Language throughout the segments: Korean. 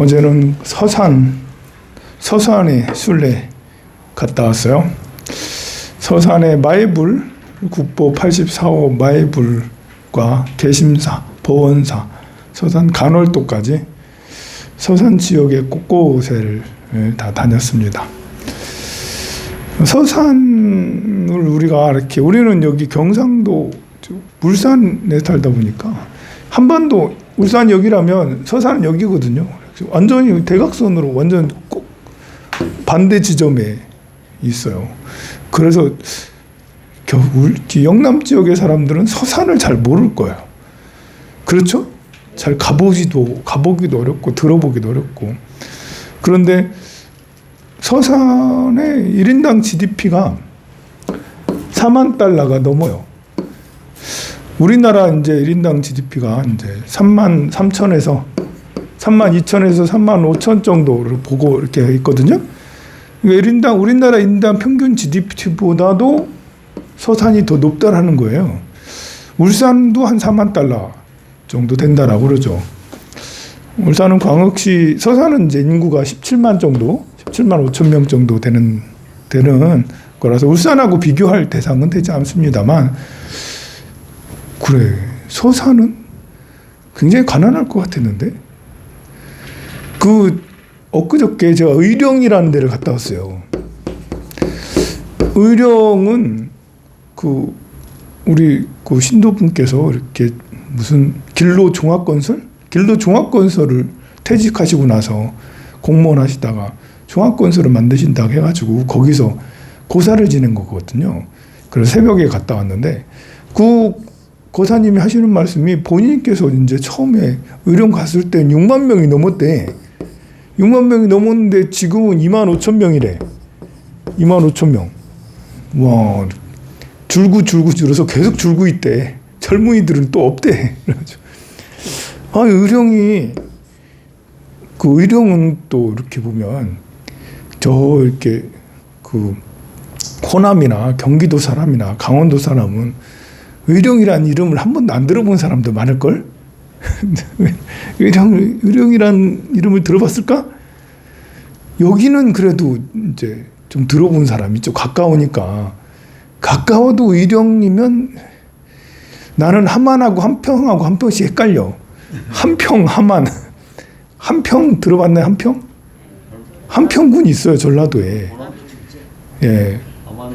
어제는 서산 서산에 순례 갔다 왔어요. 서산의 마이불 국보 84호 마이불과 개심사, 보원사, 서산 간월도까지 서산 지역의 곳곳을 다 다녔습니다. 서산을 우리가 이렇게 우리는 여기 경상도 울산에 살다 보니까 한반도 울산 여기라면 서산은 여기거든요. 완전히 대각선으로 완전 꼭 반대 지점에 있어요. 그래서 겨울 영남 지역의 사람들은 서산을 잘 모를 거예요. 그렇죠? 잘 가보지도 가보기도 어렵고 들어보기도 어렵고 그런데 서산의 1인당 GDP가 4만 달러가 넘어요. 우리나라 이제 1인당 GDP가 이제 3만 3천에서 3만 2천에서 3만 5천 정도를 보고 이렇게 있거든요. 1인당 그러니까 우리나라 인당 평균 GDP보다도 서산이 더 높다라는 거예요. 울산도 한 4만 달러 정도 된다라고 그러죠. 울산은 광역시 서산은 이제 인구가 17만 정도, 17만 5천 명 정도 되는 되는 거라서 울산하고 비교할 대상은 되지 않습니다만 그래 서산은 굉장히 가난할 것 같았는데 그 엊그저께 제가 의령이라는 데를 갔다 왔어요. 의령은 그 우리 그 신도분께서 이렇게 무슨 길로 종합건설, 길로 종합건설을 퇴직하시고 나서 공무원 하시다가 종합건설을 만드신다고 해가지고 거기서 고사를 지낸 거거든요. 그래서 새벽에 갔다 왔는데 그 고사님이 하시는 말씀이 본인께서 이제 처음에 의령 갔을 때 6만 명이 넘었대. 6만 명이 넘었는데 지금은 2만 5천 명이래. 2만 5천 명. 와, 줄고 줄고 줄어서 계속 줄고 있대. 젊은이들은 또 없대. 그래가지고. 아, 의령이, 그 의령은 또 이렇게 보면 저 이렇게 그 호남이나 경기도 사람이나 강원도 사람은 의령이란 이름을 한 번도 안 들어본 사람도 많을걸? 의령, 의령이란 이름을 들어봤을까? 여기는 그래도 이제 좀 들어본 사람이 좀 가까우니까 가까워도 의령이면 나는 함안하고 한평하고 한평씩 헷갈려. 한평, 함안. 한평 들어봤나요? 한평? 한평군 있어요 전라도에. 예.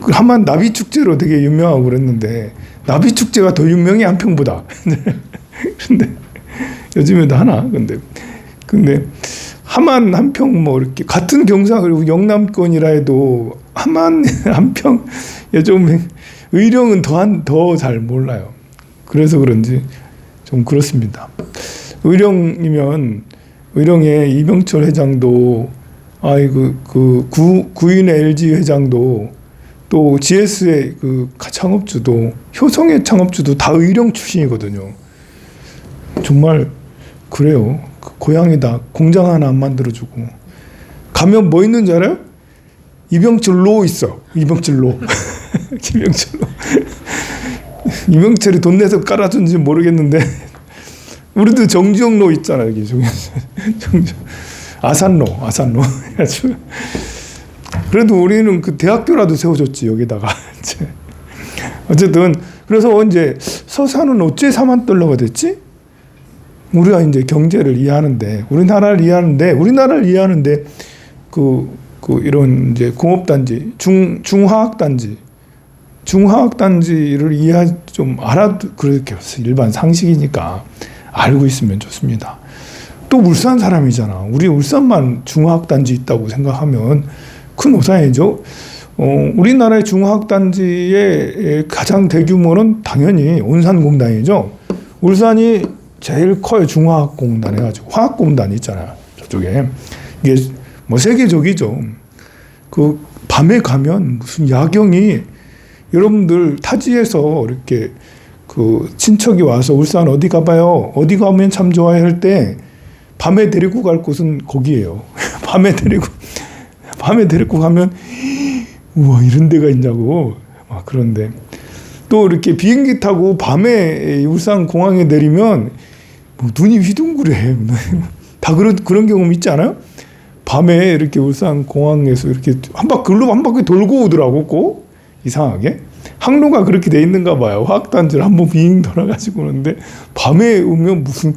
그 함안 나비 축제로 되게 유명하고 그랬는데 나비 축제가 더 유명해 한평보다. 근데 요즘에도 하나. 근데 근데 함안 한평 뭐 이렇게 같은 경상 그리고 영남권이라 해도 함안 한평 요즘 의령은 더한 더 잘 몰라요. 그래서 그런지 좀 그렇습니다. 의령이면 의령의 이병철 회장도 아이고 그 구, 구인의 LG 회장도 또 GS의 그 창업주도 효성의 창업주도 다 의령 출신이거든요. 정말 그래요. 그 고향이다. 공장 하나 안 만들어주고 가면 뭐 있는 줄 알아요? 이병철 로 있어. 이병철 로. 이병철 로. 이병철이 돈 내서 깔아준지 모르겠는데 우리도 정지영 로 있잖아 여기 정지 아산로 아산로 그래도 우리는 그 대학교라도 세워줬지 여기다가 어쨌든 그래서 이제 서산은 어째 4만 달러가 됐지? 우리가 이제 경제를 이해하는데 우리나라를 이해하는데 우리나라를 이해하는데 그, 그 이런 이제 공업단지 중 중화학단지 중화학단지를 이해 좀 알아 그렇게 일반 상식이니까 알고 있으면 좋습니다. 또 울산 사람이잖아. 우리 울산만 중화학단지 있다고 생각하면 큰 오산이죠. 어, 우리나라의 중화학단지의 가장 대규모는 당연히 온산공단이죠. 울산이 제일 커요. 중화학공단 해가지고. 화학공단 있잖아요. 저쪽에. 이게 뭐 세계적이죠. 그 밤에 가면 무슨 야경이 여러분들 타지에서 이렇게 그 친척이 와서 울산 어디 가봐요. 어디 가면 참 좋아해 할 때 밤에 데리고 갈 곳은 거기에요. 밤에 데리고 밤에 데리고 가면 우와 이런 데가 있냐고 막 그런데 또 이렇게 비행기 타고 밤에 울산 공항에 내리면 뭐 눈이 휘둥그레 다 그런 그런 경험 있지 않아요? 밤에 이렇게 울산 공항에서 이렇게 한 바퀴 글로 한 바퀴 돌고 오더라고 꼭 이상하게 항로가 그렇게 돼 있는가 봐요. 화학단지를 한번 빙 돌아가지고 오는데 밤에 오면 무슨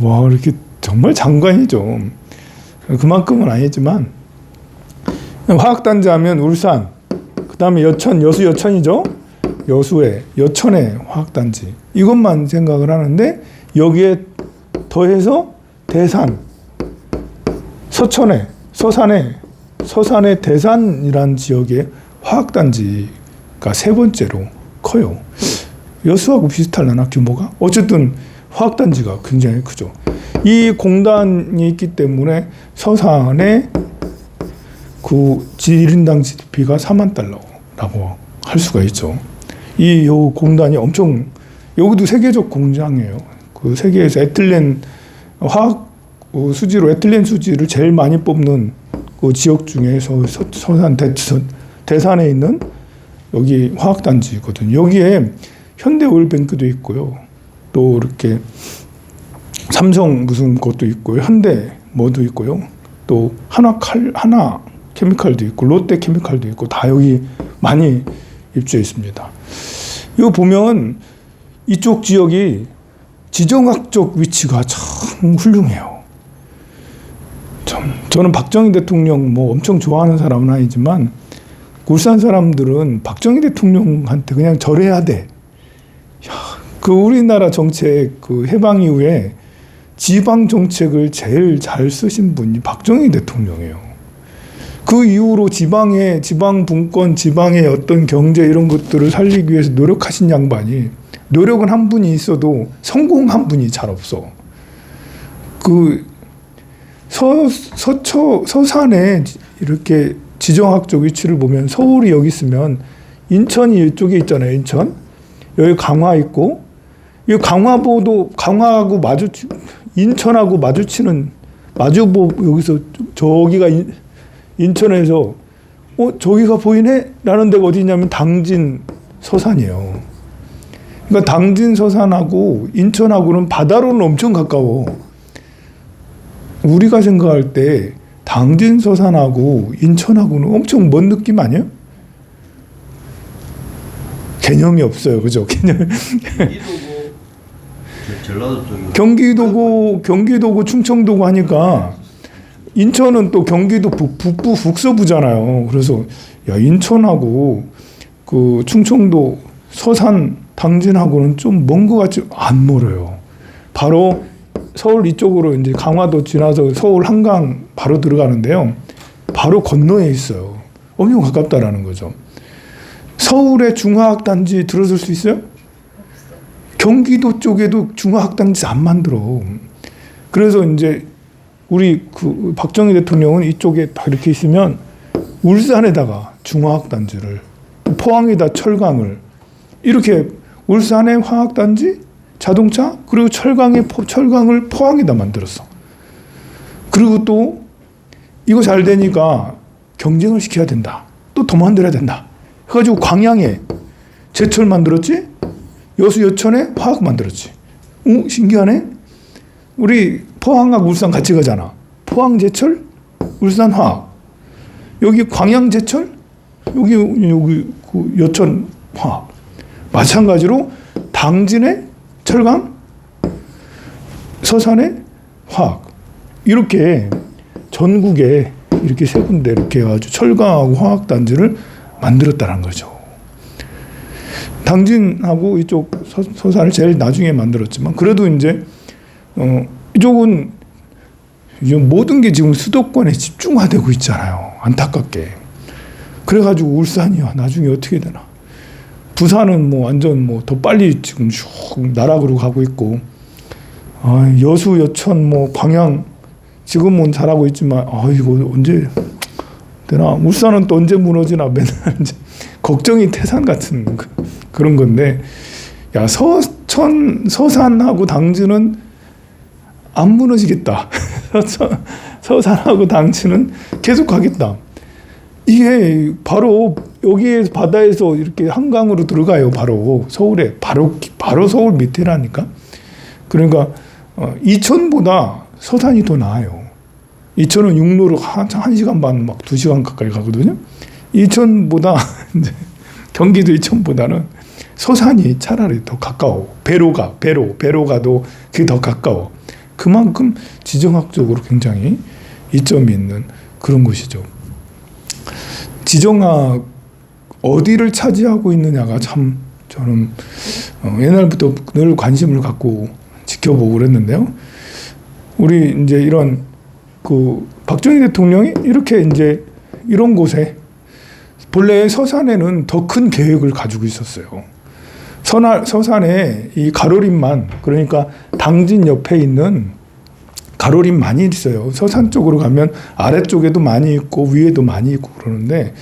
와 이렇게 정말 장관이죠. 그만큼은 아니지만 화학단지 하면 울산 그 다음에 여천 여수 여천이죠. 여수에 여천의 화학단지 이것만 생각을 하는데 여기에 더해서 대산 서천에 서산에 서산의 대산이란 지역의 화학단지가 세 번째로 커요. 여수하고 비슷하려나 규모가? 어쨌든 화학단지가 굉장히 크죠. 이 공단이 있기 때문에 서산의 그 1인당 GDP가 4만 달러라고 할 수가 있죠. 이 요 공단이 엄청 여기도 세계적 공장이에요. 그 세계에서 에틸렌 화학 어, 수지로 에틸렌 수지를 제일 많이 뽑는 그 지역 중에서 서, 서산 대천 대산에 있는 여기 화학단지거든. 여기에 현대오일뱅크도 있고요. 또 이렇게 삼성 무슨 것도 있고요. 현대 뭐도 있고요. 또 하나 칼 하나 케미칼도 있고 롯데 케미칼도 있고 다 여기 많이 입주해 있습니다. 이거 보면 이쪽 지역이 지정학적 위치가 참 훌륭해요. 참 저는 박정희 대통령 뭐 엄청 좋아하는 사람은 아니지만 울산 사람들은 박정희 대통령한테 그냥 절해야 돼. 야, 그 우리나라 정책 그 해방 이후에 지방 정책을 제일 잘 쓰신 분이 박정희 대통령이에요. 그 이후로 지방의 지방 분권, 지방의 어떤 경제 이런 것들을 살리기 위해서 노력하신 양반이 노력은 한 분이 있어도 성공한 분이 잘 없어. 그 서, 서초, 서산에 이렇게 지정학적 위치를 보면 서울이 여기 있으면 인천이 이쪽에 있잖아요. 인천. 여기 강화 있고, 이 강화보도 강화하고 마주치, 인천하고 마주치는 마주보 여기서 저기가 인, 인천에서 어 저기가 보이네 라는 데가 어디 있냐면 당진 서산이에요. 그러니까 당진 서산하고 인천하고는 바다로는 엄청 가까워. 우리가 생각할 때 당진 서산하고 인천하고는 엄청 먼 느낌 아니에요? 개념이 없어요, 그죠? 개념. 경기도고 경기도고 충청도고 하니까 인천은 또 경기도 북, 북부 북서부잖아요. 그래서 야 인천하고 그 충청도 서산 당진하고는 좀 먼 것 같지 안 멀어요. 바로 서울 이쪽으로 이제 강화도 지나서 서울 한강 바로 들어가는데요. 바로 건너에 있어요. 엄청 가깝다라는 거죠. 서울의 중화학단지 들어설 수 있어요? 경기도 쪽에도 중화학단지 안 만들어. 그래서 이제 우리 그 박정희 대통령은 이쪽에 딱 이렇게 있으면 울산에다가 중화학단지를 포항에다 철강을 이렇게 울산에 화학단지 자동차 그리고 철강에 포, 철강을 포항에다 만들었어. 그리고 또 이거 잘 되니까 경쟁을 시켜야 된다. 또 더 만들어야 된다. 해가지고 광양에 제철 만들었지. 여수 여천에 화학 만들었지. 오 신기하네. 우리 포항하고 울산 같이 가잖아. 포항 제철, 울산 화학. 여기 광양 제철, 여기 여기 그 여천 화학. 마찬가지로 당진의 철강, 서산의 화학. 이렇게 전국에 이렇게 세 군데 이렇게 해가지고 철강하고 화학 단지를 만들었다는 거죠. 당진하고 이쪽 서, 서산을 제일 나중에 만들었지만 그래도 이제 어, 이쪽은 이 모든 게 지금 수도권에 집중화되고 있잖아요. 안타깝게. 그래가지고 울산이야 나중에 어떻게 되나. 부산은 뭐 완전 뭐 더 빨리 지금 슉 나락으로 가고 있고 아, 여수 여천 뭐 광양 지금은 잘하고 있지만 아 이거 언제 되나 울산은 또 언제 무너지나 맨날 이제 걱정이 태산 같은 그, 그런 건데 야 서천 서산하고 당진은 안 무너지겠다 서산하고 당진은 계속 가겠다 이게 바로 여기에 바다에서 이렇게 한강으로 들어가요 바로 서울에 바로 바로 서울 밑에라니까 그러니까 어, 이천보다 서산이 더 나아요. 이천은 육로로 한, 한 시간 반, 막 두 시간 가까이 가거든요. 이천보다 경기도 이천보다는 서산이 차라리 더 가까워. 배로 가, 배로, 배로 가도 그게 더 가까워. 그만큼 지정학적으로 굉장히 이점이 있는 그런 곳이죠. 지정학 어디를 차지하고 있느냐가 참 저는 어, 옛날부터 늘 관심을 갖고 지켜보고 그랬는데요. 우리 이제 이런 그 박정희 대통령이 이렇게 이제 이런 곳에 본래 서산에는 더 큰 계획을 가지고 있었어요. 서나, 서산에 이 가로림만 그러니까 당진 옆에 있는 가로림 많이 있어요. 서산 쪽으로 가면 아래쪽에도 많이 있고 위에도 많이 있고 그러는데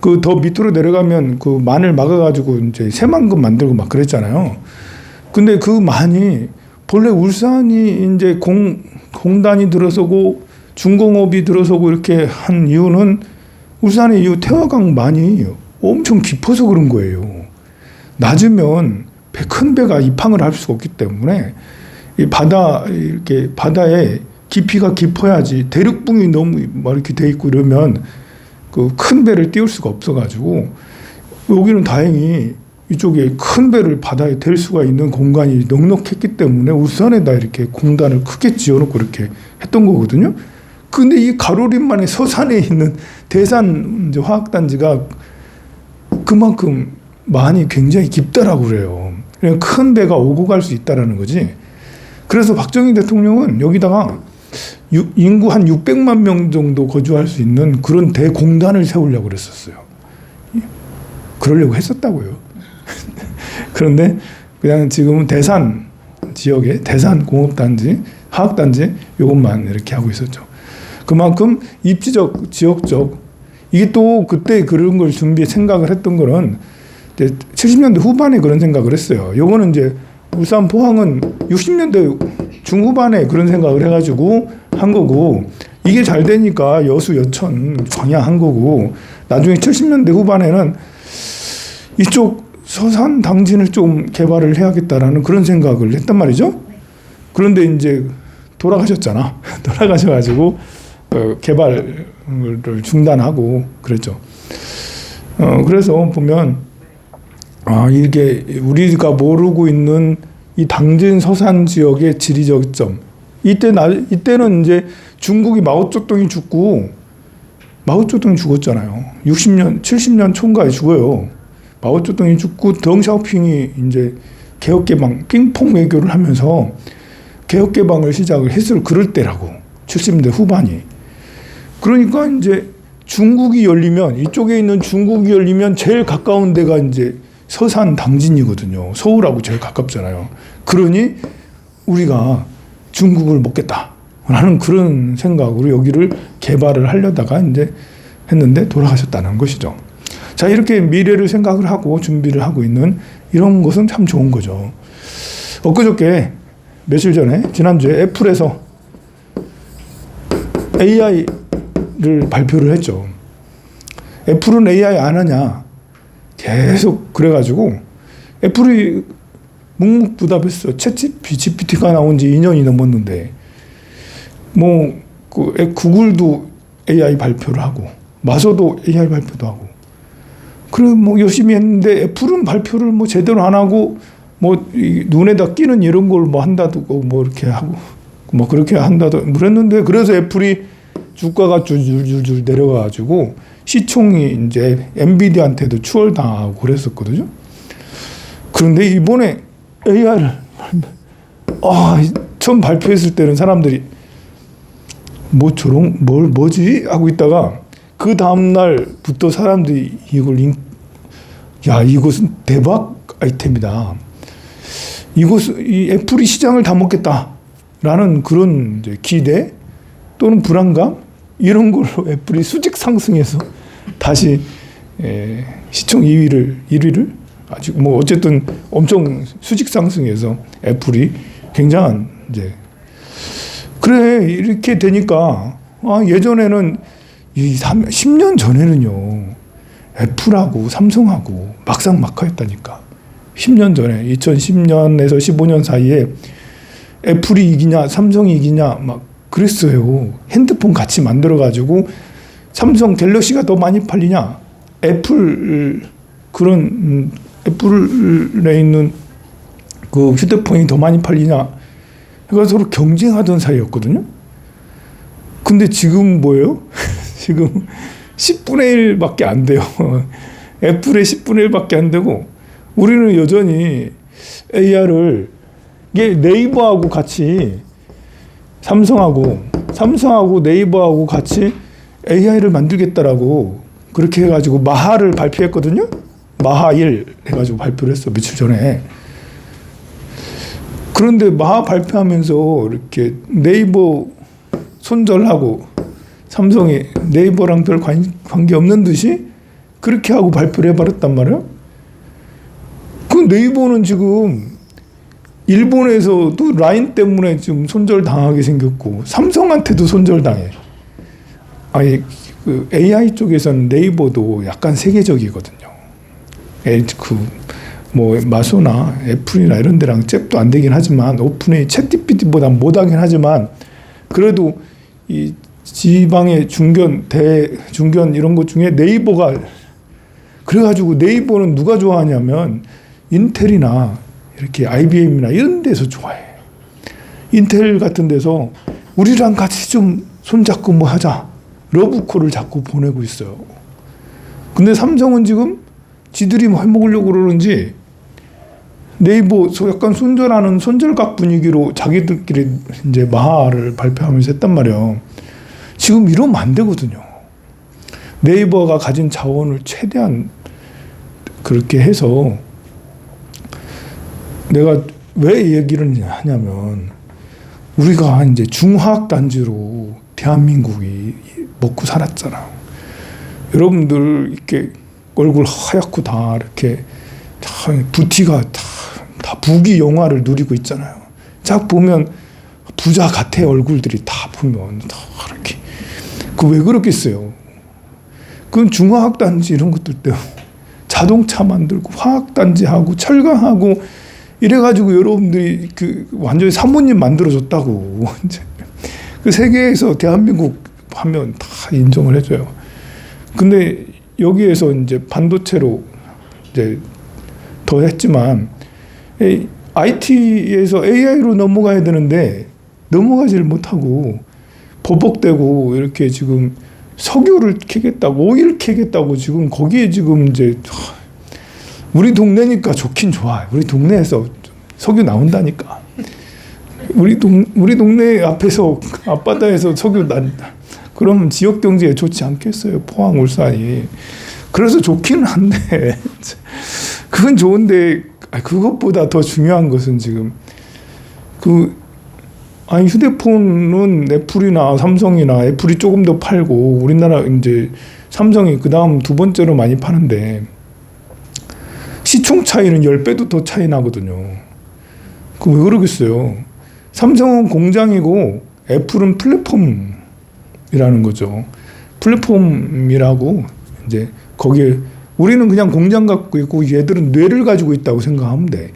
그 더 밑으로 내려가면 그 만을 막아가지고 이제 새만금 만들고 막 그랬잖아요. 근데 그 만이 본래 울산이 이제 공 공단이 들어서고 중공업이 들어서고 이렇게 한 이유는 울산의 이 태화강 만이 엄청 깊어서 그런 거예요. 낮으면 배 큰 배가 입항을 할 수가 없기 때문에 이 바다 이렇게 바다에 깊이가 깊어야지 대륙붕이 너무 막 이렇게 돼 있고 이러면 그 큰 배를 띄울 수가 없어가지고 여기는 다행히 이쪽에 큰 배를 바다에 댈 수가 있는 공간이 넉넉했기 때문에 울산에다 이렇게 공단을 크게 지어놓고 이렇게 했던 거거든요. 근데 이 가로림만의 서산에 있는 대산 이제 화학단지가 그만큼 많이 굉장히 깊다라고 그래요. 큰 배가 오고 갈 수 있다라는 거지. 그래서 박정희 대통령은 여기다가 유- 인구 한 600만 명 정도 거주할 수 있는 그런 대공단을 세우려고 그랬었어요. 그러려고 했었다고요. 그런데 그냥 지금은 대산 지역에 대산 공업단지, 화학단지 이것만 이렇게 하고 있었죠. 그만큼 입지적, 지역적 이게 또 그때 그런 걸 준비 생각을 했던 거는 70년대 후반에 그런 생각을 했어요. 요거는 이제 울산 포항은 60년대 중후반에 그런 생각을 해가지고 한 거고 이게 잘 되니까 여수, 여천, 광야 한 거고 나중에 70년대 후반에는 이쪽 서산 당진을 좀 개발을 해야겠다라는 그런 생각을 했단 말이죠. 그런데 이제 돌아가셨잖아. 돌아가셔가지고 어, 개발을 중단하고 그랬죠. 어, 그래서 보면 아 이게 우리가 모르고 있는 이 당진 서산 지역의 지리적 점 이때 나 이때는 이제 중국이 마오쩌둥이 죽고 마오쩌둥이 죽었잖아요. 60년 70년 총가에 죽어요. 마오쩌둥이 죽고 덩샤오핑이 이제 개혁 개방 핑퐁 외교를 하면서 개혁 개방을 시작을 했을 그럴 때라고 70년대 후반이 그러니까 이제 중국이 열리면 이쪽에 있는 중국이 열리면 제일 가까운 데가 이제 서산 당진이거든요. 서울하고 제일 가깝잖아요. 그러니 우리가 중국을 먹겠다. 라는 그런 생각으로 여기를 개발을 하려다가 이제 했는데 돌아가셨다는 것이죠. 자, 이렇게 미래를 생각을 하고 준비를 하고 있는 이런 것은 참 좋은 거죠. 엊그저께 며칠 전에 지난주에 애플에서 AI를 발표를 했죠. 애플은 AI 안 하냐. 계속 그래가지고 애플이 묵묵부답했어. 채찌 GPT가 나온 지 2년이 넘었는데 뭐 그 구글도 AI 발표를 하고 마소도 AI 발표도 하고 그래 뭐 열심히 했는데 애플은 발표를 뭐 제대로 안 하고 뭐이 눈에다 끼는 이런 걸 뭐 한다고 뭐 이렇게 하고 뭐 그렇게 한다도 그랬는데 그래서 애플이 주가가 줄줄줄줄 내려가지고 시총이 이제 엔비디한테도 추월당하고 그랬었거든요. 그런데 이번에 AI를 아 처음 발표했을 때는 사람들이 뭐 저런 뭘 뭐지 하고 있다가 그 다음 날부터 사람들이 이걸 인, 야 이것은 대박 아이템이다. 이곳 이 애플이 시장을 다 먹겠다라는 그런 기대 또는 불안감 이런 걸로 애플이 수직 상승해서 다시 에, 시총 2위를 1위를 아직 뭐 어쨌든 엄청 수직 상승해서 애플이 굉장한 이제 그래 이렇게 되니까 아 예전에는 이 3, 10년 전에는요 애플하고 삼성하고 막상 막하였다니까. 10년 전에 2010년에서 15년 사이에 애플이 이기냐 삼성이 이기냐 막 그랬어요. 핸드폰 같이 만들어 가지고 삼성 갤럭시가 더 많이 팔리냐 애플 그런 음, 애플에 있는 그 휴대폰이 더 많이 팔리냐 해가 서로 경쟁하던 사이였거든요. 근데 지금 뭐예요? 지금 10분의 1밖에 안 돼요. 애플의 10분의 1밖에 안 되고 우리는 여전히 AR을 이게 네이버하고 같이 삼성하고 삼성하고 네이버하고 같이 AI를 만들겠다라고 그렇게 해가지고 마하를 발표했거든요. 마하 1 해가지고 발표를 했어 며칠 전에. 그런데 마하 발표하면서 이렇게 네이버 손절하고 삼성이 네이버랑 별 관, 관계 없는 듯이 그렇게 하고 발표를 해버렸단 말이에요. 그 네이버는 지금 일본에서도 라인 때문에 지금 손절 당하게 생겼고 삼성한테도 손절 당해. 아니 그 AI 쪽에서는 네이버도 약간 세계적이거든요. 그뭐 마소나 애플이나 이런 데랑 잽도 안 되긴 하지만 오픈의 챗GPT보다 못하긴 하지만 그래도 이 지방의 중견 대 중견 이런 것 중에 네이버가 그래가지고 네이버는 누가 좋아하냐면 인텔이나 이렇게 IBM이나 이런 데서 좋아해. 인텔 같은 데서 우리랑 같이 좀 손잡고 뭐 하자. 러브콜을 자꾸 보내고 있어요. 근데 삼성은 지금 지들이 뭐 해먹으려고 그러는지 네이버 소- 약간 손절하는 손절각 분위기로 자기들끼리 이제 마하를 발표하면서 했단 말이에요. 지금 이러면 안 되거든요. 네이버가 가진 자원을 최대한 그렇게 해서 내가 왜 얘기를 하냐면 우리가 이제 중화학 단지로 대한민국이 먹고 살았잖아. 여러분들 이렇게 얼굴 하얗고 다 이렇게 다 부티가 다, 다 부귀 영화를 누리고 있잖아요. 쫙 보면 부자 같아 얼굴들이 다 보면 다 이렇게 그 왜 그렇겠어요? 그건 중화학 단지 이런 것들 때문에 자동차 만들고 화학 단지 하고 철강하고 이래가지고 여러분들이 그 완전히 사모님 만들어줬다고 이제 그 세계에서 대한민국 하면 다 인정을 해줘요. 근데 여기에서 이제 반도체로 이제 더 했지만 IT에서 AI로 넘어가야 되는데 넘어가지를 못하고 버벅대고 이렇게 지금 석유를 캐겠다고 오일 캐겠다고 지금 거기에 지금 이제 우리 동네니까 좋긴 좋아. 우리 동네에서 석유 나온다니까. 우리 동 우리 동네 앞에서 앞바다에서 석유 난 그러면 지역 경제에 좋지 않겠어요. 포항 울산이. 그래서 좋기는 한데 그건 좋은데 아, 그것보다 더 중요한 것은 지금 그 아니 휴대폰은 애플이나 삼성이나 애플이 조금 더 팔고 우리나라 이제 삼성이 그 다음 두 번째로 많이 파는데 시총 차이는 10배도 더 차이 나거든요. 그 왜 그러겠어요? 삼성은 공장이고 애플은 플랫폼이라는 거죠. 플랫폼이라고 이제 거기에 우리는 그냥 공장 갖고 있고 얘들은 뇌를 가지고 있다고 생각하면 돼.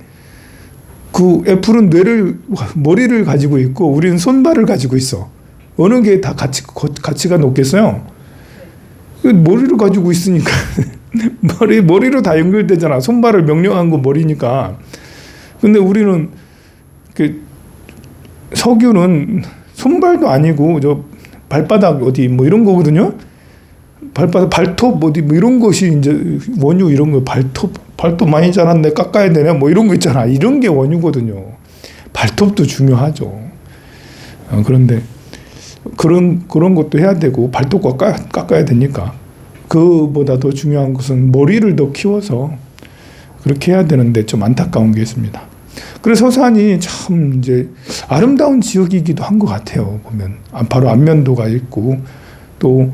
그 애플은 뇌를 머리를 가지고 있고 우리는 손발을 가지고 있어. 어느 게 다 가치 가치가 높겠어요? 그 머리를 가지고 있으니까 머리 머리로 다 연결되잖아. 손발을 명령한 거 머리니까. 근데 우리는 그 석유는 손발도 아니고 저 발바닥 어디 뭐 이런 거거든요. 발바닥 발톱 어디 뭐 이런 것이 이제 원유 이런 거 발톱 발톱 많이 자랐네 깎아야 되네 뭐 이런 거 있잖아. 이런 게 원유거든요. 발톱도 중요하죠. 어, 그런데 그런 그런 것도 해야 되고 발톱 깎아, 깎아야 되니까 그보다 더 중요한 것은 머리를 더 키워서 그렇게 해야 되는데 좀 안타까운 게 있습니다. 그래서 서산이 참 이제 아름다운 지역이기도 한 것 같아요. 보면 아, 바로 안면도가 있고 또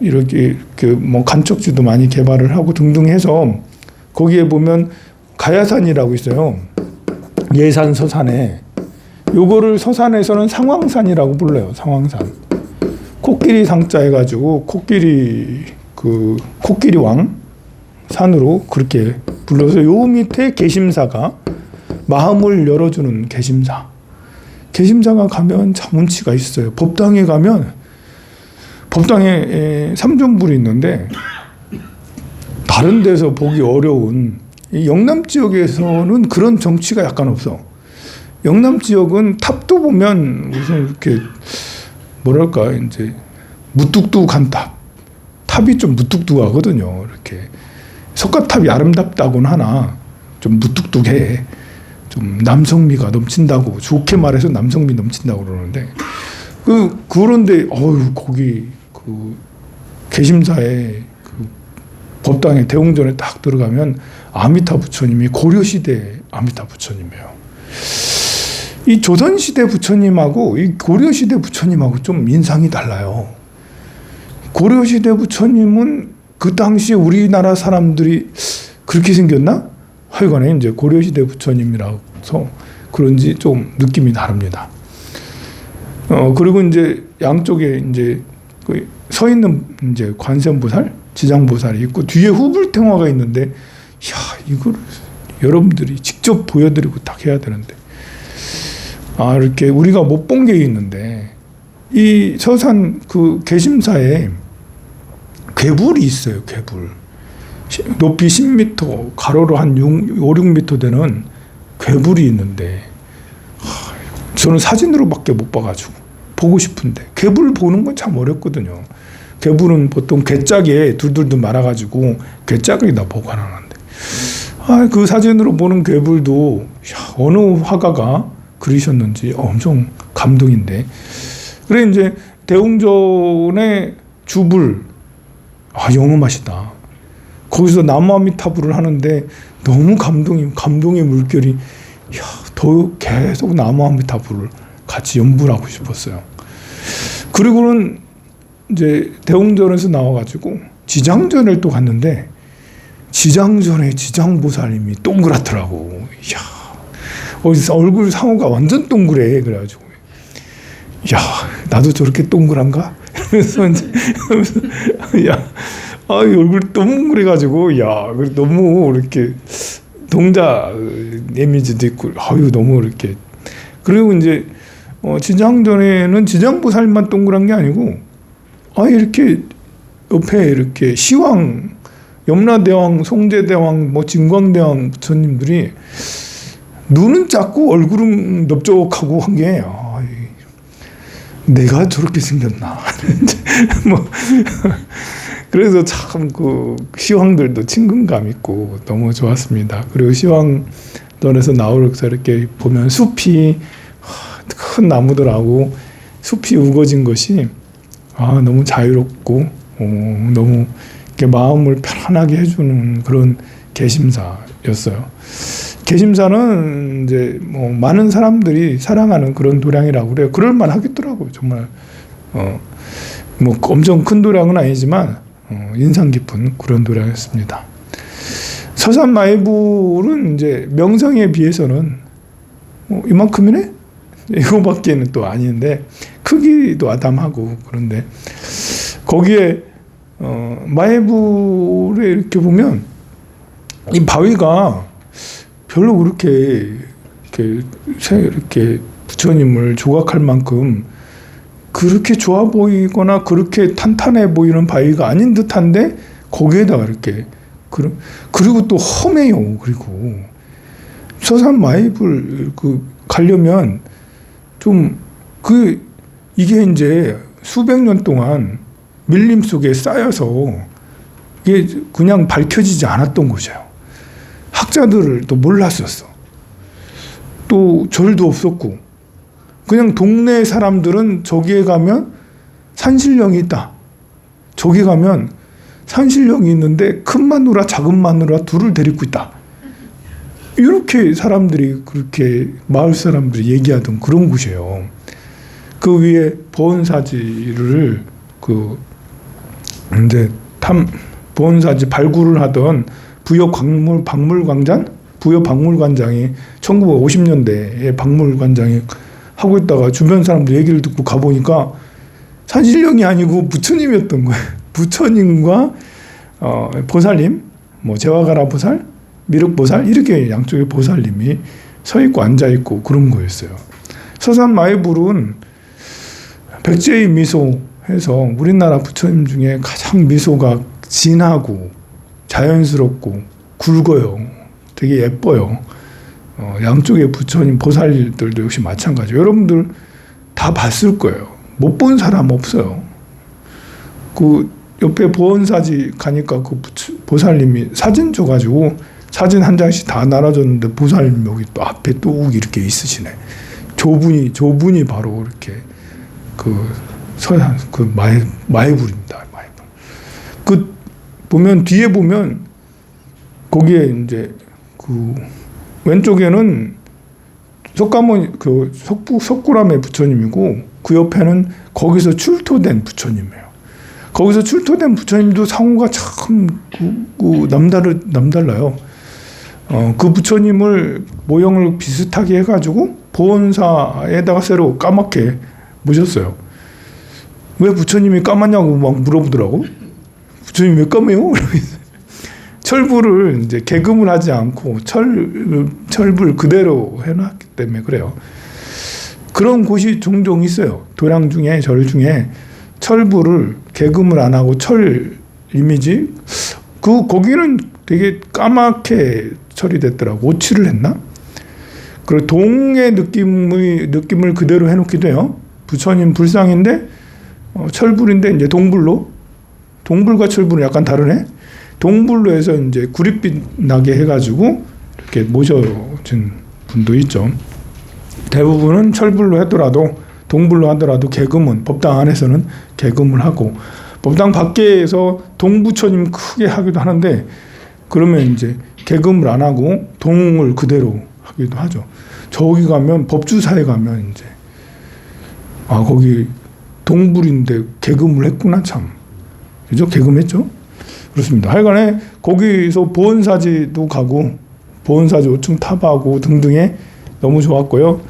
이렇게 그뭐 간척지도 많이 개발을 하고 등등 해서 거기에 보면 가야산이라고 있어요. 예산 서산에 요거를 서산에서는 상황산이라고 불러요. 상황산. 코끼리 상자 해가지고 코끼리 그 코끼리 왕 산으로 그렇게 불러서 요 밑에 개심사가 마음을 열어주는 개심사. 개심사가 가면 자문치가 있어요. 법당에 가면 법당에 에, 삼존불이 있는데 다른 데서 보기 어려운 이 영남 지역에서는 그런 정치가 약간 없어. 영남 지역은 탑도 보면 무슨 이렇게 뭐랄까 이제 무뚝뚝한 탑. 탑이 좀 무뚝뚝하거든요. 이렇게 석가탑이 아름답다고는 하나 좀 무뚝뚝해. 좀 남성미가 넘친다고 좋게 말해서 남성미 넘친다고 그러는데 그 그런데 어유 거기 그 개심사에 그 법당에 대웅전에 딱 들어가면 아미타 부처님이 고려 시대 아미타 부처님이에요. 이 조선 시대 부처님하고 이 고려 시대 부처님하고 좀 인상이 달라요. 고려 시대 부처님은 그 당시에 우리나라 사람들이 그렇게 생겼나? 하여간에 이제 고려 시대 부처님이라서 그런지 좀 느낌이 다릅니다. 어 그리고 이제 양쪽에 이제 그서 있는 이제 관세음보살, 지장보살이 있고 뒤에 후불탱화가 있는데, 야 이걸 여러분들이 직접 보여드리고 딱 해야 되는데, 아 이렇게 우리가 못 본 게 있는데 이 서산 그 개심사에 괴불이 있어요. 괴불 시- 높이 10m, 가로로 한 6, 5, 6m 되는 괴불이 있는데 하, 저는 사진으로밖에 못 봐가지고 보고 싶은데 괴불 보는 건 참 어렵거든요. 괴불은 보통 괴짝에 둘둘둘 말아가지고 괴짝에다 보관하는데 아, 그 사진으로 보는 괴불도 야, 어느 화가가 그리셨는지 엄청 감동인데 그래 이제 대웅전의 주불 아 영음하시다 거기서 나무아미타불을 하는데 너무 감동이 감동의 물결이 야, 더 계속 나무아미타불을 같이 연불 하고 싶었어요. 그리고는 이제 대웅전에서 나와가지고 지장전을 또 갔는데 지장전에 지장보살님이 동그랗더라고. 이야, 어디서 얼굴 상호가 완전 동그래. 그래가지고, 야, 나도 저렇게 동그란가? 그래서 이제, 야, 아, 이 얼굴 동그래가지고, 야, 그 너무 이렇게 동자 이미지도 있고, 아유, 너무 이렇게. 그리고 이제, 어, 지장전에는 지장보살만 동그란 게 아니고, 아, 이렇게 옆에 이렇게 시황, 염라대왕, 송제대왕, 뭐 진광대왕 부처님들이 눈은 작고 얼굴은 넓적하고 한 게 아, 이- 내가 저렇게 생겼나 뭐 그래서 참 그 시황들도 친근감 있고 너무 좋았습니다. 그리고 시황전에서 나오면서 이렇게 보면 숲이 하, 큰 나무들하고 숲이 우거진 것이 아 너무 자유롭고 어, 너무 이렇게 마음을 편안하게 해주는 그런 개심사였어요. 개심사는 이제 뭐 많은 사람들이 사랑하는 그런 도량이라고 그래요. 그럴 만하겠더라고요. 정말 어 뭐 엄청 큰 도량은 아니지만 어, 인상 깊은 그런 도량이었습니다. 서산 마이불은 이제 명성에 비해서는 뭐 이만큼이네 이거밖에는 또 아닌데 크기도 아담하고 그런데 거기에 어, 마이불에 이렇게 보면 이 바위가 별로 그렇게 이렇게 세- 이렇게 부처님을 조각할 만큼 그렇게 좋아 보이거나 그렇게 탄탄해 보이는 바위가 아닌 듯한데 거기에다가 이렇게 그러- 그리고 또 험해요. 그리고 서산 마이불 그 가려면 좀 그 이게 이제 수백 년 동안 밀림 속에 쌓여서 이게 그냥 밝혀지지 않았던 곳이에요. 학자들을 또 몰랐었어. 또 절도 없었고 그냥 동네 사람들은 저기에 가면 산신령이 있다. 저기 가면 산신령이 있는데 큰 마누라 작은 마누라 둘을 데리고 있다. 이렇게 사람들이 그렇게 마을 사람들이 얘기하던 그런 곳이에요. 그 위에 보은사지를 그 이제 탐 보은사지 발굴을 하던 부여 광물 박물관장 부여 박물관장이 1950년대에 박물관장이 하고 있다가 주변 사람들 얘기를 듣고 가 보니까 산신령이 아니고 부처님이었던 거예요. 부처님과 어, 보살님, 뭐 제와가라 보살, 미륵 보살 이렇게 양쪽에 보살님이 서 있고 앉아 있고 그런 거였어요. 서산 마이불은 백제의 미소 해서 우리나라 부처님 중에 가장 미소가 진하고 자연스럽고 굵어요. 되게 예뻐요. 어, 양쪽의 부처님 보살들도 역시 마찬가지. 여러분들 다 봤을 거예요. 못 본 사람 없어요. 그 옆에 보원사지 가니까 그 부처- 보살님이 사진 줘가지고 사진 한 장씩 다 날아줬는데 보살님 여기 또 앞에 뚝 이렇게 있으시네. 조분이 조분이 바로 이렇게 그 서양 그 마이 마이불입니다. 마이불. 그 보면 뒤에 보면 거기에 이제 그 왼쪽에는 석가모니 그 석부 석굴암의 부처님이고 그 옆에는 거기서 출토된 부처님이에요. 거기서 출토된 부처님도 상호가 참 그, 그 남다르 남달라요. 어, 그 부처님을 모형을 비슷하게 해가지고 보온사에다가 새로 까맣게 모셨어요. 왜 부처님이 까맣냐고 막 물어보더라고. 부처님 왜 까매요? 철불을 이제 개금을 하지 않고 철 철불 그대로 해놨기 때문에 그래요. 그런 곳이 종종 있어요. 도량 중에 절 중에 철불을 개금을 안 하고 철 이미지 그 거기는 되게 까맣게 처리됐더라고 오칠을 했나? 그리고 동의 느낌의 느낌을 그대로 해놓기도 해요. 부처님 불상인데 어, 철불인데 이제 동불로 동불과 철불은 약간 다르네. 동불로 해서 이제 구릿빛 나게 해가지고 이렇게 모셔진 분도 있죠. 대부분은 철불로 하더라도 동불로 하더라도 개금은 법당 안에서는 개금을 하고 법당 밖에서 동부처님 크게 하기도 하는데 그러면 이제 개금을 안 하고 동을 그대로 하기도 하죠. 저기 가면 법주사에 가면 이제 아 거기 동불인데 개금을 했구나 참 그죠 개금했죠 그렇습니다. 하여간에 거기서 보은사지도 가고 보은사지 5층 탑하고 등등에 너무 좋았고요.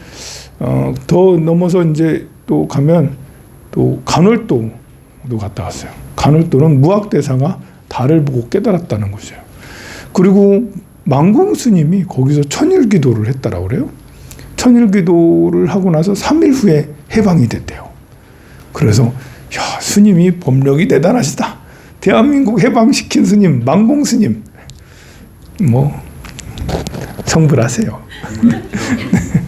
어, 더 넘어서 이제 또 가면 또 간월도도 갔다 왔어요. 간월도는 무학대사가 달을 보고 깨달았다는 것이에요. 그리고 망공 스님이 거기서 천일기도를 했다라고 그래요. 천일기도를 하고 나서 3일 후에 해방이 됐대요. 그래서 야 스님이 법력이 대단하시다. 대한민국 해방시킨 스님 망공 스님 뭐 성불하세요.